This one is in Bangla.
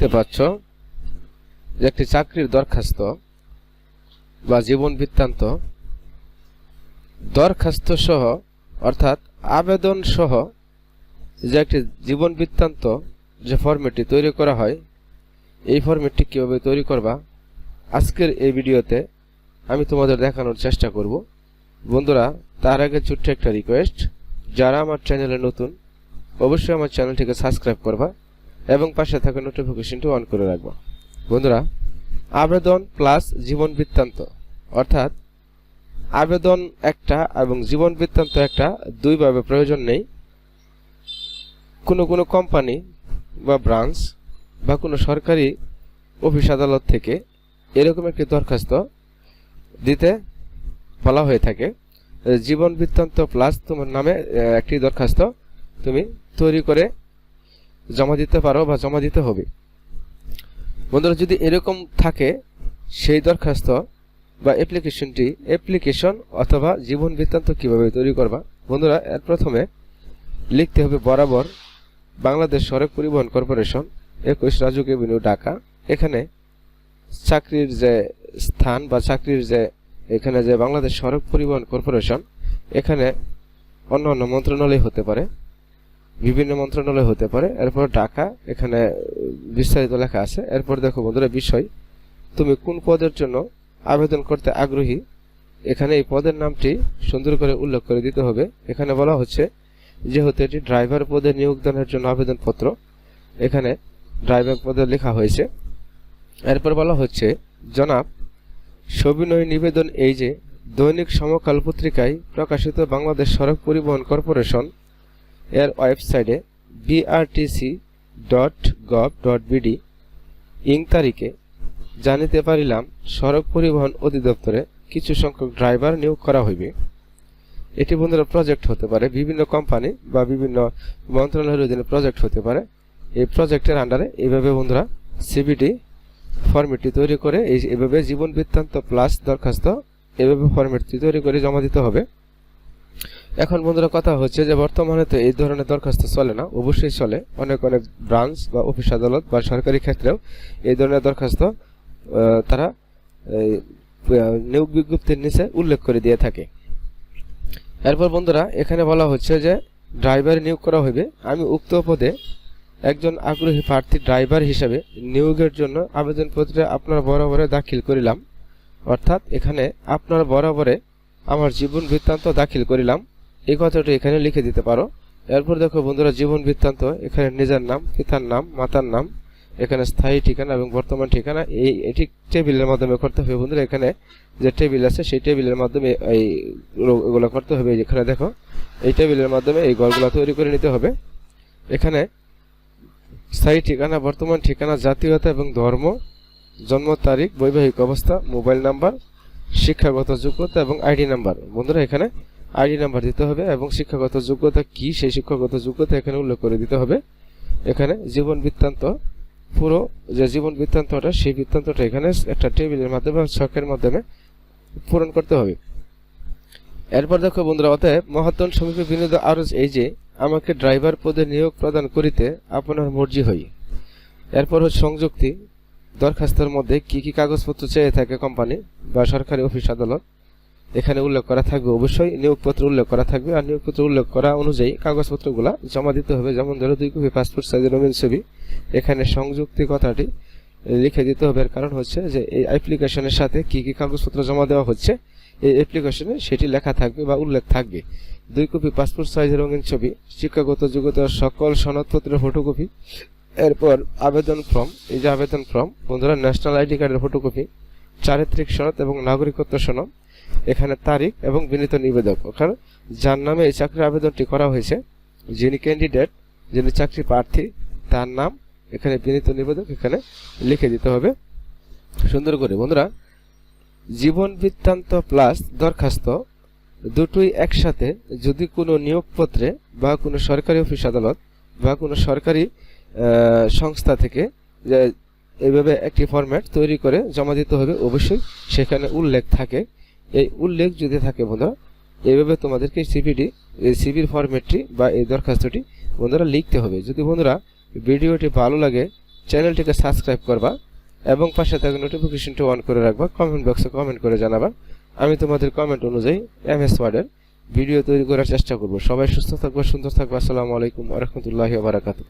দেখতে পাচ্ছ যে একটি চাকরির দরখাস্ত বা জীবন বৃত্তান্ত। দরখাস্ত সহ, অর্থাৎ আবেদন সহ যে একটি জীবন বৃত্তান্ত যে ফরম্যাটটি তৈরি করা হয়, এই ফরম্যাটটি কীভাবে তৈরি করবা, আজকের এই ভিডিওতে আমি তোমাদের দেখানোর চেষ্টা করব। বন্ধুরা, তার আগে ছোট্ট একটা রিকোয়েস্ট যারা আমার চ্যানেলে নতুন, অবশ্যই আমার চ্যানেলটিকে সাবস্ক্রাইব করবা। এবং পাশে থাকা নোটিফিকেশনটি অন করে রাখবা। বন্ধুরা, আবেদন প্লাস জীবন বৃত্তান্ত, অর্থাৎ আবেদন একটা এবং জীবন বৃত্তান্ত একটা দুইভাবে প্রয়োজন নেই। কোনো কোনো কোম্পানি বা ব্রাঞ্চ বা কোনো সরকারি অফিস আদালত থেকে এরকম একটি দরখাস্ত দিতে বলা হয়ে থাকে। জীবন বৃত্তান্ত প্লাস তোমার নামে একটি দরখাস্ত তুমি তৈরি করে জমা দিতে পারো বা জমা দিতে হবে। বন্ধুরা, যদি এরকম থাকে, সেই দরখাস্ত বা অ্যাপ্লিকেশনটি অ্যাপ্লিকেশন অথবা জীবন বৃত্তান্ত কীভাবে তৈরি করবা? বন্ধুরা, এর প্রথমে লিখতে হবে বরাবর বাংলাদেশ সড়ক পরিবহন কর্পোরেশন, একুশ রাজুক এভিনিউ, ঢাকা। এখানে চাকরির যে স্থান বা চাকরির যে এখানে যে বাংলাদেশ সড়ক পরিবহন কর্পোরেশন, এখানে অন্য অন্য মন্ত্রণালয় হতে পারে। বিভিন্ন মন্ত্রণালয় হতে পারে। এরপর ঢাকা, এখানে বিস্তারিত লেখা আছে। এরপর দেখো বন্ধুরা বিষয়, তুমি কোন পদের জন্য আবেদন করতে আগ্রহী? এখানে এই পদের নামটি সুন্দর করে উল্লেখ করে দিতে হবে। এখানে বলা হচ্ছে, যেহেতু এটি ড্রাইভার পদে নিয়োগদানের জন্য আবেদনপত্র, এখানে ড্রাইভার পদে লেখা হয়েছে। এরপর বলা হচ্ছে, জনাব, সবিনয় নিবেদন এই যে, দৈনিক সমকাল পত্রিকায় প্রকাশিত বাংলাদেশ সড়ক পরিবহন কর্পোরেশন এর ওয়েবসাইটে BRTC dot gov dot BD ইং তারিখে জানিতে পারিলাম সড়ক পরিবহন অধিদপ্তরে কিছু সংখ্যক ড্রাইভার নিয়োগ করা হইবে। এটি বন্ধুরা প্রজেক্ট হতে পারে, বিভিন্ন কোম্পানি বা বিভিন্ন মন্ত্রণালয়ের অধীনে প্রজেক্ট হতে পারে। এই প্রজেক্টের আন্ডারে এইভাবে বন্ধুরা সিবিটি ফর্মেটটি তৈরি করে, এই এভাবে জীবন বৃত্তান্ত প্লাস দরখাস্ত, এভাবে ফর্মেটটি তৈরি করে জমা দিতে হবে। এখন বন্ধুরা কথা হচ্ছে যে বর্তমানে তো এই ধরনের দরখাস্ত চলে না। অবশ্যই চলে। অনেক অনেক ব্রাঞ্চ বা অফিস আদালত বা সরকারি ক্ষেত্রেও এই ধরনের দরখাস্ত তারা নিয়োগ বিজ্ঞপ্তির নিচে উল্লেখ করে দিয়ে থাকে। এরপর বন্ধুরা, এখানে বলা হচ্ছে যে ড্রাইভার নিয়োগ করা হবে আমি উক্ত পদে একজন আগ্রহী প্রার্থী ড্রাইভার হিসেবে নিয়োগের জন্য আবেদনপত্রে আপনার বরাবরে দাখিল করিলাম। অর্থাৎ এখানে আপনার বরাবরে আমার জীবন বৃত্তান্ত দাখিল করিলাম। এই কথাটি এখানে লিখে দিতে পারো। এরপর দেখো বন্ধুরা, জীবন বৃত্তান্ত, এখানে নিজের নাম, পিতার নাম, মাতার নাম, এখানে স্থায়ী ঠিকানা এবং বর্তমান ঠিকানা, এই এটি টেবিলের মাধ্যমে করতে হবে বন্ধুরা। এখানে যে টেবিল আছে, সেই টেবিলের মাধ্যমে এই এগুলো করতে হবে। এখানে দেখো, এই টেবিলের মাধ্যমে এই ঘরগুলো তৈরি করে নিতে হবে। এখানে স্থায়ী ঠিকানা, বর্তমান ঠিকানা, জাতীয়তা এবং ধর্ম, জন্ম তারিখ, বৈবাহিক অবস্থা, মোবাইল নাম্বার, শিক্ষাগত যোগ্যতা এবং আইডি নাম্বার। বন্ধুরা, এখানে আইডি নাম্বার দিতে হবে এবং শিক্ষাগত যোগ্যতা কি? সেই শিক্ষাগত যোগ্যতা এখানে উল্লেখ করে দিতে হবে। এখানে জীবন বৃত্তান্ত, পুরো যে জীবন বৃত্তান্তটা, সেই বৃত্তান্তটা এখানে একটা টেবিলের মাধ্যমে ছকের মাধ্যমে পূরণ করতে হবে। এরপর দেখো বন্ধুরা, অতএব মহাত্তন সমীপে বিনোদ আরজ এই যে, আমাকে ড্রাইভার পদে নিয়োগ প্রদান করিতে আপনার মর্জি হই। এরপর হচ্ছে সংযুক্তি, দরখাস্তের মধ্যে কি কি কাগজপত্র চেয়ে থাকে কোম্পানি বা সরকারি অফিস আদালত? এখানে উল্লেখ করা থাকবে অবশ্যই, নিয়োগপত্র উল্লেখ করা থাকবে, আর নিয়োগপত্র উল্লেখ করা অনুযায়ী কাগজপত্রগুলো জমা দিতে হবে। যেমন ধরো দুই কপি পাসপোর্ট সাইজের রঙিন ছবি, এখানে সংযুক্তি কথাটি লিখে দিতে হবে। কারণ হচ্ছে যে এই অ্যাপ্লিকেশনের সাথে কি কি কাগজপত্র জমা দেওয়া হচ্ছে, এই অ্যাপ্লিকেশনে সেটি লেখা থাকবে বা উল্লেখ থাকবে। দুই কপি পাসপোর্ট সাইজের রঙিন ছবি, শিক্ষাগত যোগ্যতার সকল সনদপত্রের ফটোকপি এরপর আবেদন ফর্ম এই যে আবেদন ফর্ম বন্ধুরা ন্যাশনাল আইডি কার্ডের ফটোকপি চারিত্রিক সনদ এবং নাগরিকত্ব সনদ এখানে তারিখ এবং বিনীত নিবেদক। ওখানে যার নামে এই চাকরির আবেদনটি করা হয়েছে, যিনি ক্যান্ডিডেট যিনি চাকরি প্রার্থী, তার নাম এখানে বিনীত নিবেদক এখানে লিখে দিতে হবে। সুন্দর করে, বন্ধুরা, জীবন বৃত্তান্ত প্লাস দরখাস্ত দুটোই একসাথে যদি কোনো নিয়োগপত্রে বা কোনো সরকারি অফিস আদালত বা কোনো সরকারি সংস্থা থেকে এভাবে একটি ফরম্যাট তৈরি করে জমা দিতে হবে, অবশ্যই সেখানে উল্লেখ থাকে। এই উল্লেখ যদি থাকে বন্ধুরা, এইভাবে তোমাদেরকে সিপিটি এই সিবির ফরম্যাটটি বা এই দরখাস্তটি বন্ধুরা লিখতে হবে। যদি বন্ধুরা ভিডিওটি ভালো লাগে, চ্যানেলটিকে সাবস্ক্রাইব করবা এবং পাশে থাকা নোটিফিকেশনটি অন করে রাখবা কমেন্ট বক্সে কমেন্ট করে জানাবা। আমি তোমাদের কমেন্ট অনুযায়ী এমএস ওয়ার্ডের ভিডিও তৈরি করার চেষ্টা করব। সবাই সুস্থ থাকবা, সুন্দর থাকবা। আসসালামু আলাইকুম রহমতুল্লাহি বারাকাতু